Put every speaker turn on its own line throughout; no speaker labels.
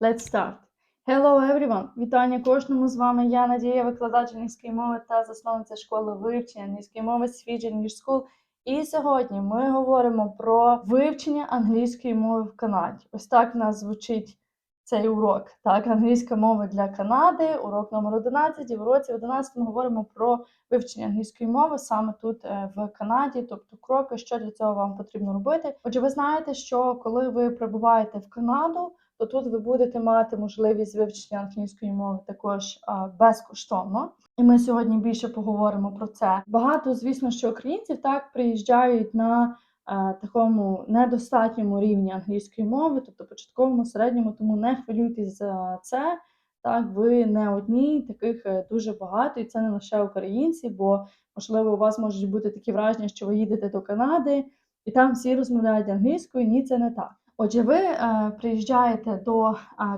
Let's start. Hello everyone! Вітання кожному з вами. Я Надія, викладач англійської мови та засновниця школи вивчення англійської мови Switch English School. І сьогодні ми говоримо про вивчення англійської мови в Канаді. Ось так в нас звучить цей урок. Так, англійська мова для Канади, урок номер 11. І в уроці 11 ми говоримо про вивчення англійської мови саме тут е, в Канаді, тобто кроки, що для цього вам потрібно робити. Отже, ви знаєте, що коли ви прибуваєте в Канаду, то тут ви будете мати можливість вивчення англійської мови також безкоштовно. І ми сьогодні більше поговоримо про це. Багато, звісно, що українців так приїжджають на а, такому недостатньому рівні англійської мови, тобто початковому, середньому, тому не хвилюйтесь за це. Так, ви не одні, таких е, дуже багато, і це не лише українці, бо можливо у вас можуть бути такі враження, що ви їдете до Канади, і там всі розмовляють англійською. Ні, це не так. Отже, ви е, приїжджаєте до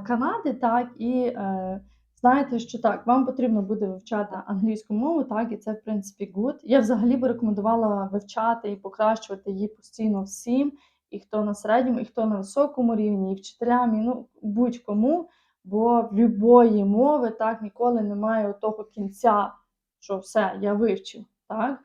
Канади, так, і е, знаєте, що так, вам потрібно буде вивчати англійську мову, так, і це, в принципі, good. Я взагалі би рекомендувала вивчати і покращувати її постійно всім, і хто на середньому, і хто на високому рівні, і вчителям, і ну, будь-кому, бо в будь-якої мови так ніколи немає того кінця, що все, я вивчив. Так?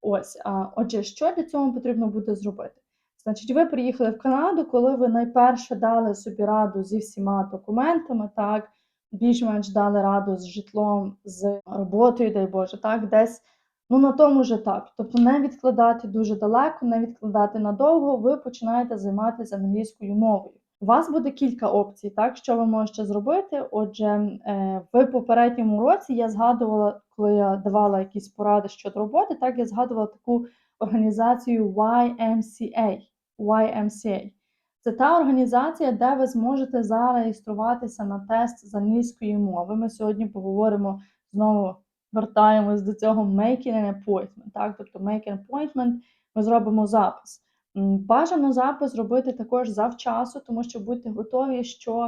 Ось, а, отже, що для цього потрібно буде зробити? Значить, ви приїхали в Канаду, коли ви найперше дали собі раду зі всіма документами, так, більш-менш дали раду з житлом, з роботою, дай Боже, так, десь ну, на тому ж етапі. Тобто не відкладати дуже далеко, не відкладати надовго, ви починаєте займатися англійською мовою. У вас буде кілька опцій, так, що ви можете зробити. Отже, е, в попередньому році я згадувала, коли я давала якісь поради щодо роботи, так я згадувала таку організацію YMCA. YMCA. Це та організація, де ви зможете зареєструватися на тест з англійської мови. Ми сьогодні поговоримо знову вертаємось до цього making an appointment. Так? Тобто make an appointment, ми зробимо запис. Бажано запис робити також завчасу, тому що будьте готові, що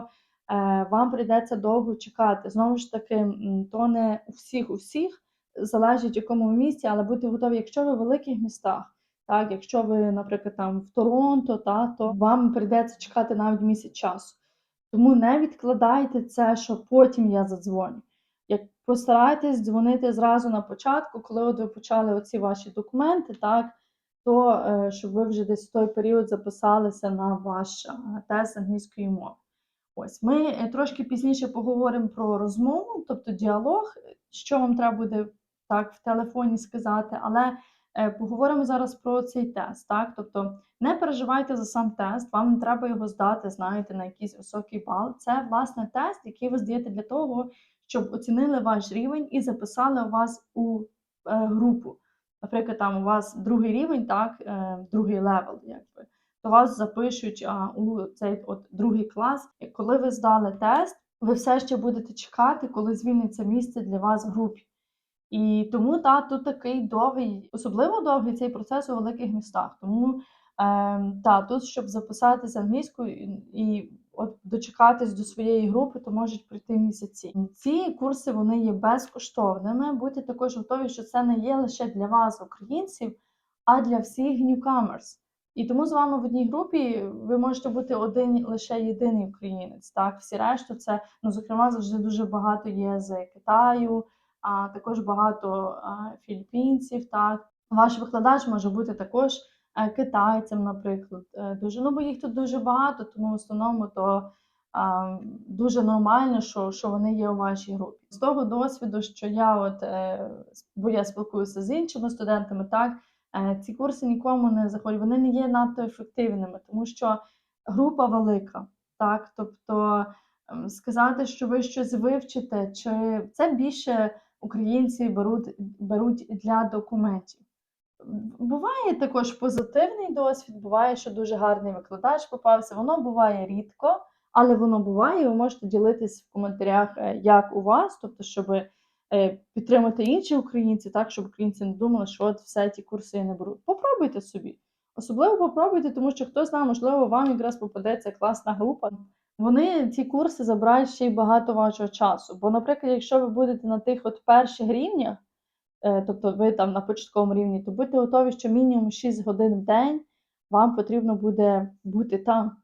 е, вам прийдеться довго чекати. Знову ж таки, то не у всіх у всіх залежить в якому ви місті, але будьте готові, якщо ви в великих містах. Так, якщо ви, наприклад, там в Торонто, та, то вам прийдеться чекати навіть місяць часу. Тому не відкладайте це, що потім я задзвоню. Як постарайтесь дзвонити зразу на початку, коли от ви почали оці ваші документи, так, то е, щоб ви вже десь в той період записалися на ваш е, тест англійської мови. Ось ми е, трошки пізніше поговоримо про розмову, тобто діалог, що вам треба буде так в телефоні сказати, але Поговоримо зараз про цей тест. Так? Тобто не переживайте за сам тест, вам не треба його здати, знаєте, на якийсь високий бал. Це, власне, тест, який ви здаєте для того, щоб оцінили ваш рівень і записали вас у е, групу. Наприклад, там у вас другий рівень, так, е, другий левел, якби, то вас запишуть у цей от другий клас. І коли ви здали тест, ви все ще будете чекати, коли звільниться місце для вас в групі. І тому та, тут такий довгий, особливо довгий цей процес у великих містах. Тому е, та, тут, щоб записатися англійською і, от дочекатись до своєї групи, то можуть пройти місяці. Ці курси вони є безкоштовними. Будьте також готові, що це не є лише для вас, українців, а для всіх newcomers. І тому з вами в одній групі ви можете бути один лише єдиний українець. Так, всі решту це ну, зокрема завжди дуже багато є з Китаю а також багато філіппінців. Так, ваш викладач може бути також е, китайцем, наприклад. Е, дуже ну, бо їх тут дуже багато, тому в основному то дуже нормально, що що вони є у вашій групі. З того досвіду, що я от е, бо я спілкуюся з іншими студентами, так ці курси нікому не заходять, вони не є надто ефективними, тому що група велика, так, тобто. Ем, сказати, що ви щось вивчите, чи це більше українці беруть беруть для документів. Буває також позитивний досвід, буває, що дуже гарний викладач попався. Воно буває рідко, але воно буває. Ви можете ділитись в коментарях, е, як у вас, тобто, щоб е, підтримати інші українці, так, щоб українці не думали, що от все ті курси я не беру. Попробуйте собі. Особливо попробуйте, тому що хто знає, можливо, вам якраз попадеться класна група. Вони ці курси забирають ще й багато вашого часу. Бо, наприклад, якщо ви будете на тих от перших рівнях, е, тобто ви там на початковому рівні, то будьте готові, що мінімум 6 годин в день вам потрібно буде бути там.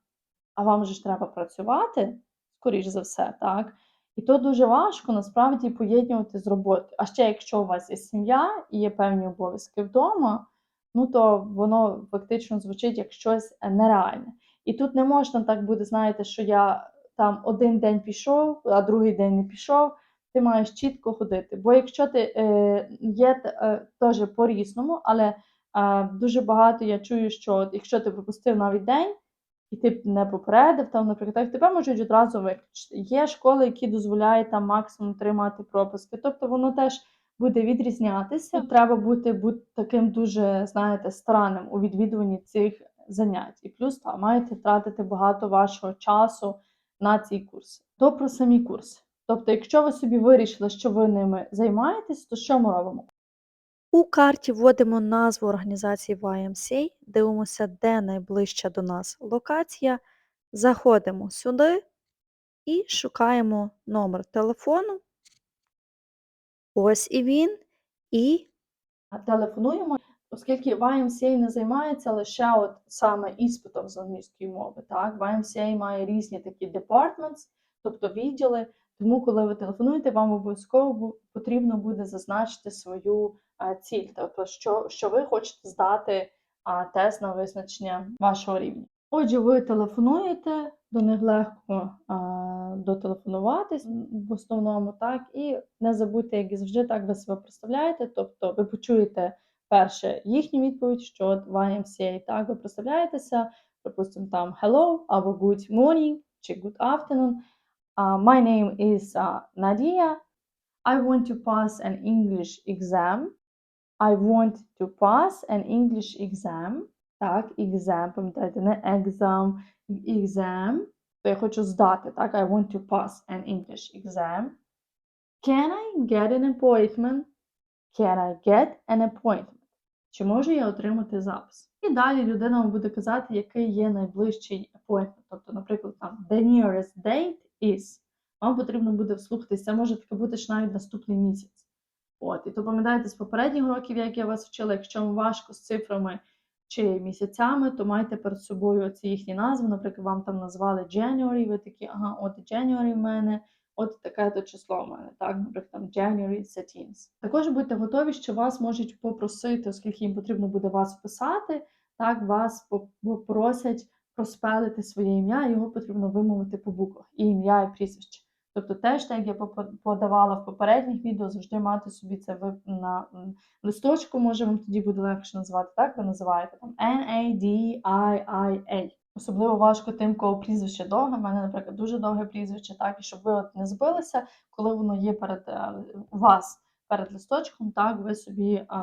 А вам же ж треба працювати, скоріш за все, так? І то дуже важко насправді поєднувати з роботою. А ще якщо у вас є сім'я і є певні обов'язки вдома, ну то воно фактично звучить як щось нереальне. І тут не можна так буде, знаєте, що я там один день пішов, а другий день не пішов. Ти маєш чітко ходити. Бо якщо ти е, є е, теж по-різному, але е, дуже багато я чую, що от якщо ти пропустив навіть день, і ти не попередив, там, наприклад, так, тебе можуть одразу виключити. Є школи, які дозволяють там максимум тримати пропуски. Тобто воно теж буде відрізнятися. Треба бути, бути таким дуже, знаєте, странним у відвідуванні цих занять. І плюс там маєте тратити багато вашого часу на ці курси. То про самі курси. Тобто, якщо ви собі вирішили, що ви ними займаєтесь, то що ми робимо?
У карті вводимо назву організації YMCA, дивимося, де найближча до нас локація, заходимо сюди і шукаємо номер телефону. Ось і він. І
телефонуємо, оскільки YMCA не займається лише от саме іспитом з англійської мови. Так? YMCA має різні такі departments, тобто відділи. Тому, коли ви телефонуєте, вам обов'язково потрібно буде зазначити свою е, ціль, тобто, що, що ви хочете здати а, тест на визначення вашого рівня. Отже, ви телефонуєте, до них легко а, дотелефонуватись в основному, так, і не забудьте, як і завжди, так ви себе представляєте, тобто ви почуєте перше їхню відповідь, що от YMCA, так, ви представляєтеся, припустимо, там hello або good morning чи good afternoon. Uh, my name is uh, Nadia. I want to pass an English exam. I want to pass an English exam. Так, exam, пам'ятаєте, не exam, exam. То я хочу здати, так? I want to pass an English exam. Can I get an appointment? Can I get an appointment? Чи можу я отримати запис? І далі людина вам буде казати, який є найближчий appointment. Тобто, наприклад, там the nearest date is. Вам потрібно буде вслухатись, це може таке бути ж навіть наступний місяць. От, і то пам'ятаєте з попередніх років, як я вас вчила, якщо вам важко з цифрами чи місяцями, то майте перед собою ці їхні назви. Наприклад, вам там назвали January, ви такі, ага, от January в мене, от таке то число в мене, так, наприклад, там January 13. Також будьте готові, що вас можуть попросити, оскільки їм потрібно буде вас вписати, так, вас попросять проспелити своє ім'я, його потрібно вимовити по буквах, і ім'я, і прізвище. Тобто теж, так як я подавала в попередніх відео, завжди мати собі це на листочку, може вам тоді буде легше назвати, так? Ви називаєте там N-A-D-I-I-A. Особливо важко тим, кого прізвище довге. У мене, наприклад, дуже довге прізвище, так, і щоб ви от не збилися, коли воно є перед е, у вас перед листочком, так, ви собі а,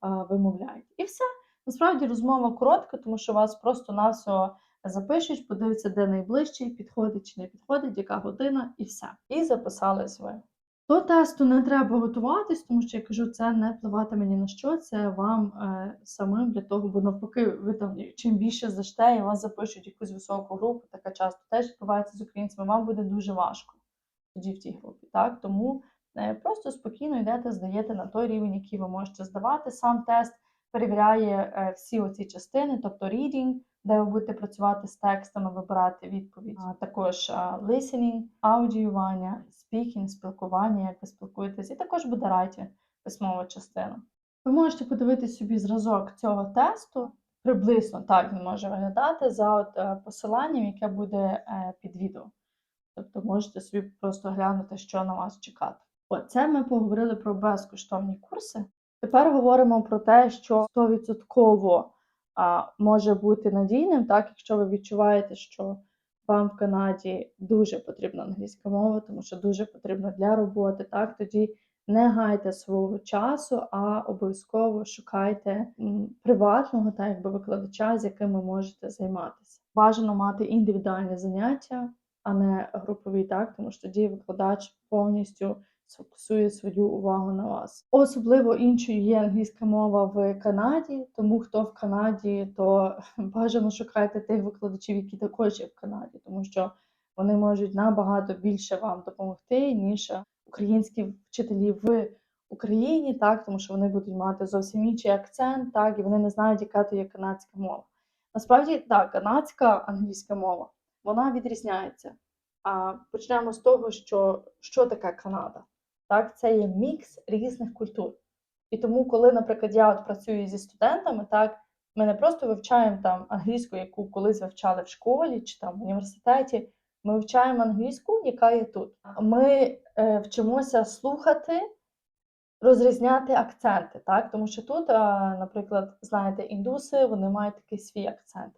а, вимовляєте. І все. Насправді розмова коротка, тому що вас просто-навсього запишуть, подивляться, де найближчий, підходить чи не підходить, яка година, і все. І записались ви. До тесту не треба готуватись, тому що я кажу, це не впливатиме ні на що, це вам е, самим для того, бо навпаки, ви там чим більше здасте, і вас запишуть якусь високу групу, така часто теж відбувається з українцями, вам буде дуже важко тоді в тій групі. Так? Тому е, просто спокійно йдете, здаєте на той рівень, який ви можете здавати. Сам тест перевіряє е, всі оці частини, тобто reading, де ви будете працювати з текстами, вибирати відповідь. А також listening, аудіювання, speaking, спілкування, як ви спілкуєтесь, і також буде writing, письмова частина. Ви можете подивитися собі зразок цього тесту. Приблизно так він може виглядати за от, е, посиланням, яке буде е, під відео. Тобто можете собі просто глянути, що на вас чекати. Оце ми поговорили про безкоштовні курси. Тепер говоримо про те, що 100% а, може бути надійним, так, якщо ви відчуваєте, що вам в Канаді дуже потрібна англійська мова, тому що дуже потрібна для роботи, так, тоді не гайте свого часу, а обов'язково шукайте приватного та якби викладача, з яким ви можете займатися. Бажано мати індивідуальні заняття, а не групові, так, тому що тоді викладач повністю сфокусує свою увагу на вас. Особливо іншою є англійська мова в Канаді, тому хто в Канаді, то бажано шукайте тих викладачів, які також є в Канаді, тому що вони можуть набагато більше вам допомогти, ніж українські вчителі в Україні, так, тому що вони будуть мати зовсім інший акцент, так, і вони не знають, яка то є канадська мова. Насправді, так, канадська англійська мова, вона відрізняється А почнемо з того, що, що таке Канада. Так, це є мікс різних культур. І тому, коли, наприклад, я от працюю зі студентами, так, ми не просто вивчаємо там англійську, яку колись вивчали в школі чи там в університеті. Ми вивчаємо англійську, яка є тут. Ми е, вчимося слухати, розрізняти акценти, так? Тому що тут, а, наприклад, знаєте, індуси вони мають такий свій акцент.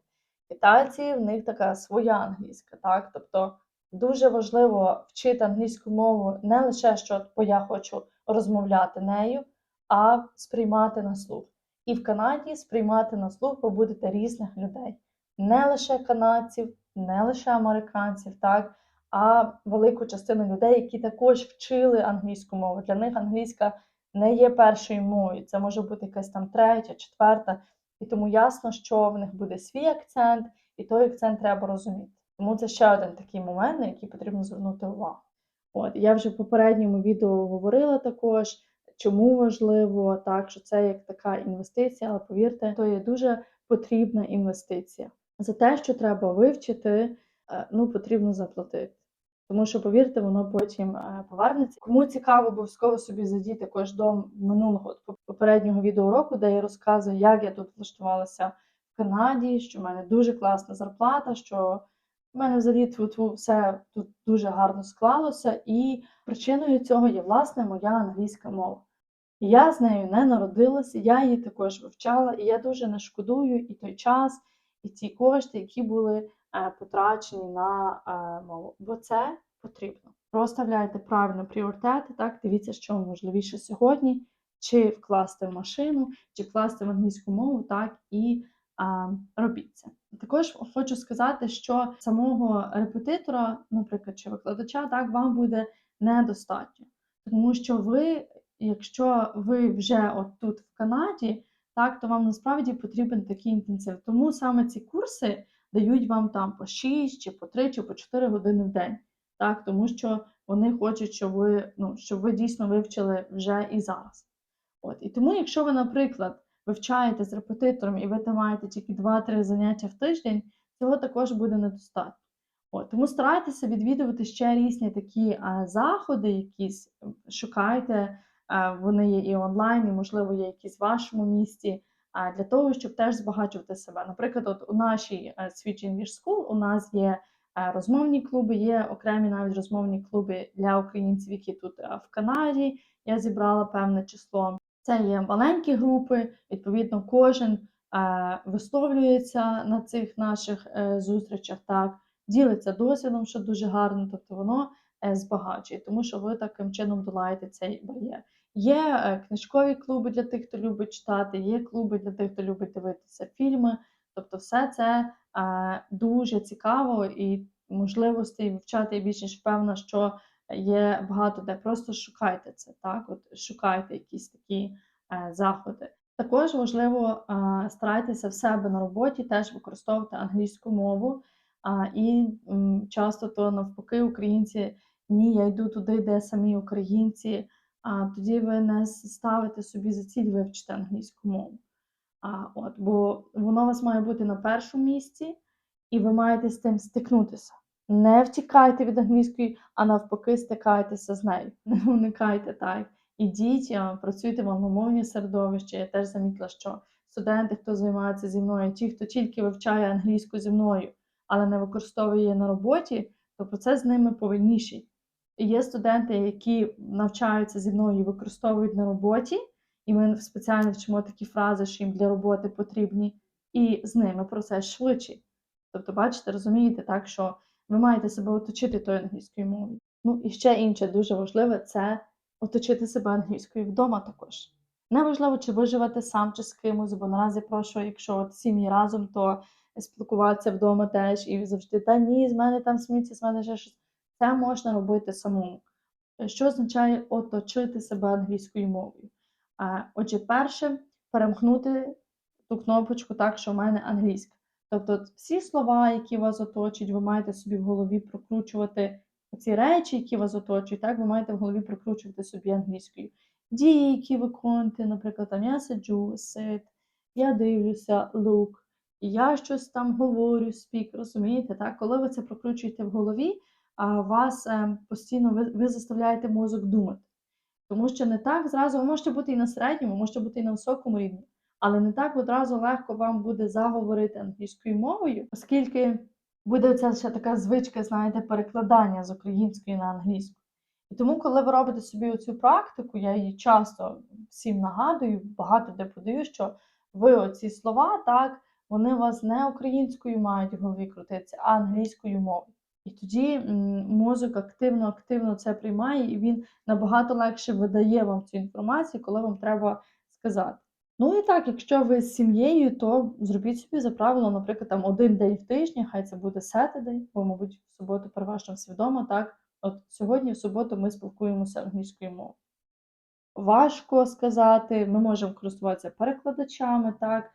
Китайці в них така своя англійська, так? Тобто дуже важливо вчити англійську мову не лише що бо я хочу розмовляти нею, а сприймати на слух. І в Канаді сприймати на слух ви будете різних людей, не лише канадців, не лише американців, так, а велику частину людей, які також вчили англійську мову. Для них англійська не є першою мовою, це може бути якась там третя, четверта. І тому ясно, що в них буде свій акцент, і той акцент треба розуміти. Тому це ще один такий момент, на який потрібно звернути увагу. От я вже в попередньому відео говорила також, чому важливо, так що це як така інвестиція, але повірте, то є дуже потрібна інвестиція. За те, що треба вивчити, е, ну потрібно заплатити. Тому що, повірте, воно потім е, повернеться. Кому цікаво, обов'язково собі зайдіть також до минулого попереднього відеоуроку, де я розказую, як я тут влаштувалася в Канаді, що в мене дуже класна зарплата, що в мене взагалі все тут дуже гарно склалося, і причиною цього є власне моя англійська мова. Я з нею не народилася, я її також вивчала, і я дуже не шкодую і той час, і ті кошти, які були е, потрачені на е, мову. Бо це потрібно. Розставляйте правильно пріоритети, так, дивіться, що вам важливіше сьогодні, чи вкласти в машину, чи вкласти в англійську мову, так, і а, робіть це. Також хочу сказати, що самого репетитора, наприклад, чи викладача, так, вам буде недостатньо. Тому що ви, якщо ви вже от тут в Канаді, так, то вам насправді потрібен такий інтенсив. Тому саме ці курси дають вам там по 6, чи по 3, чи по 4 години в день. Так, тому що вони хочуть, щоб ви, ну, щоб ви дійсно вивчили вже і зараз. От. І тому, якщо ви, наприклад, вивчаєте з репетитором і ви там маєте тільки 2-3 заняття в тиждень, цього також буде недостатньо. От. Тому старайтеся відвідувати ще різні такі а, заходи, якісь шукайте, а, вони є і онлайн, і, можливо, є якісь в вашому місті, а, для того, щоб теж збагачувати себе. Наприклад, от у нашій е, Switch English School у нас є е, розмовні клуби, є окремі навіть розмовні клуби для українців, які тут е, в Канаді. Я зібрала певне число. Це є маленькі групи, відповідно, кожен висловлюється на цих наших е, зустрічах, так, ділиться досвідом, що дуже гарно, тобто воно е, збагачує, тому що ви таким чином долаєте цей бар'єр. Є е, книжкові клуби для тих, хто любить читати, є клуби для тих, хто любить дивитися фільми. Тобто, все це дуже цікаво і можливостей вивчати більш ніж впевнена, що є багато де. Просто шукайте це, так? От шукайте якісь такі е, заходи. Також важливо е, старайтеся в себе на роботі теж використовувати англійську мову. А, і часто то навпаки українці ні, я йду туди, де самі українці. А тоді ви не ставите собі за ціль вивчити англійську мову. А, от, бо воно у вас має бути на першому місці, і ви маєте з тим стикнутися. Не втікайте від англійської, а навпаки, стикайтеся з нею. Не уникайте так. Ідіть, працюйте в англомовній середовищі. Я теж замітила, що студенти, хто займається зі мною, ті, хто тільки вивчає англійську зі мною, але не використовує її на роботі, то процес з ними повільніший. Є студенти, які навчаються зі мною і використовують на роботі, і ми спеціально вчимо такі фрази, що їм для роботи потрібні, і з ними процес швидший. Тобто, бачите, розумієте, так, що ви маєте себе оточити тою англійською мовою. Ну і ще інше дуже важливе це оточити себе англійською вдома також. Неважливо, чи ви живете сам чи з кимось, бо наразі прошу, якщо от сім'ї разом, то спілкуватися вдома теж і завжди та ні, з мене там сміються, з мене ще щось. Це можна робити самому. Що означає оточити себе англійською мовою? Отже, перше, перемкнути ту кнопочку так, що в мене англійська. Тобто всі слова, які вас оточують, ви маєте собі в голові прокручувати ці речі, які вас оточують, так, ви маєте в голові прокручувати собі англійською. Дії, які виконуєте, наприклад, там я сиджу, sit, я дивлюся, look, я щось там говорю, speak, розумієте, так? Коли ви це прокручуєте в голові, а вас е, постійно ви, ви заставляєте мозок думати. Тому що не так зразу ви можете бути і на середньому, можете бути і на високому рівні, але не так одразу легко вам буде заговорити англійською мовою, оскільки буде ця ще така звичка, знаєте, перекладання з української на англійську. І тому, коли ви робите собі оцю практику, я її часто всім нагадую, багато де подаю, що ви оці слова, так, вони у вас не українською мають в голові крутитися, а англійською мовою. І тоді мозок активно-активно це приймає, і він набагато легше видає вам цю інформацію, коли вам треба сказати. Ну і так, якщо ви з сім'єю, то зробіть собі за правило, наприклад, там один день в тижні, хай це буде Saturday, бо, мабуть, в суботу переважно всі вдома, так? От сьогодні, в суботу, ми спілкуємося англійською мовою. Важко сказати, ми можемо користуватися перекладачами, так, е,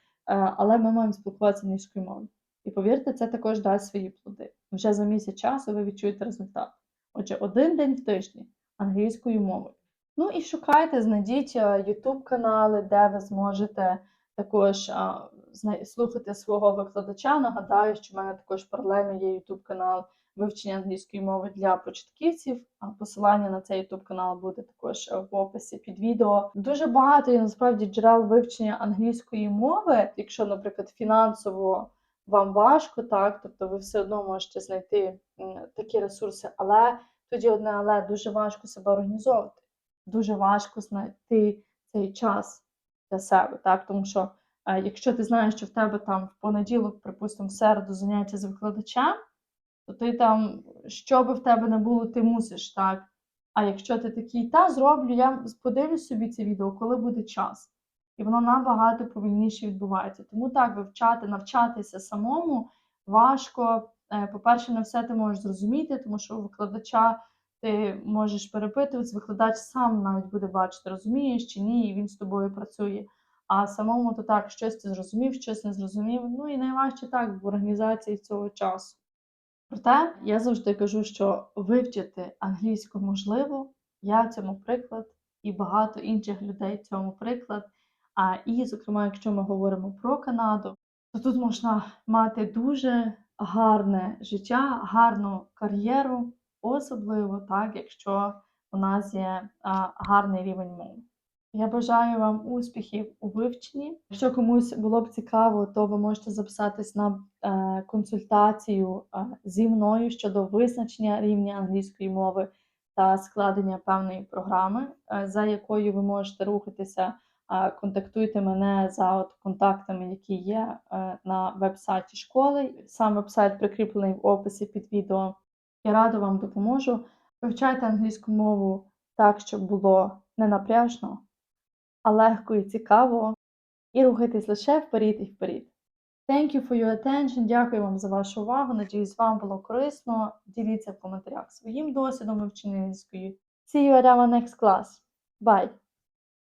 але ми маємо спілкуватися англійською мовою. І повірте, це також дасть свої плоди. Вже за місяць часу ви відчуєте результат. Отже, один день в тижні англійською мовою. Ну і шукайте, знайдіть YouTube канали, де ви зможете також слухати свого викладача. Нагадаю, що в мене також паралельно є YouTube канал вивчення англійської мови для початківців. А Посилання на цей YouTube канал буде також е, в описі під відео. Дуже багато є насправді джерел вивчення англійської мови, якщо, наприклад, фінансово вам важко, так, тобто ви все одно можете знайти такі ресурси, але тоді одне, але дуже важко себе організовувати. Дуже важко знайти цей час для себе, так, тому що е, якщо ти знаєш, що в тебе там в понеділок, припустимо, в середу заняття з викладачем, то ти там, що би в тебе не було, ти мусиш, так. А якщо ти такий, та зроблю, я подивлюсь собі це відео, коли буде час. І воно набагато повільніше відбувається. Тому так, вивчати, навчатися самому важко. Е, По-перше, не все ти можеш зрозуміти, тому що у викладача ти можеш перепитувати, викладач сам навіть буде бачити, розумієш чи ні, і він з тобою працює. А самому то так, щось ти зрозумів, щось не зрозумів. Ну і найважче так в організації цього часу. Проте я завжди кажу, що вивчити англійську можливо, я цьому приклад, і багато інших людей цьому приклад. А і, зокрема, якщо ми говоримо про Канаду, то тут можна мати дуже гарне життя, гарну кар'єру, особливо так, якщо у нас є гарний рівень мови. Я бажаю вам успіхів у вивченні. Якщо комусь було б цікаво, то ви можете записатись на е, консультацію е, зі мною щодо визначення рівня англійської мови та складення певної програми, е, за якою ви можете рухатися. Контактуйте мене за от контактами, які є на веб-сайті школи. Сам веб-сайт прикріплений в описі під відео. Я рада вам допоможу. Вивчайте англійську мову так, щоб було не напряжно, а легко і цікаво, і рухайтесь лише вперед і вперед. Thank you for your attention. Дякую вам за вашу увагу. Надіюсь, вам було корисно. Діліться в коментарях своїм досвідом вивчення англійської. See you at our next class. Bye!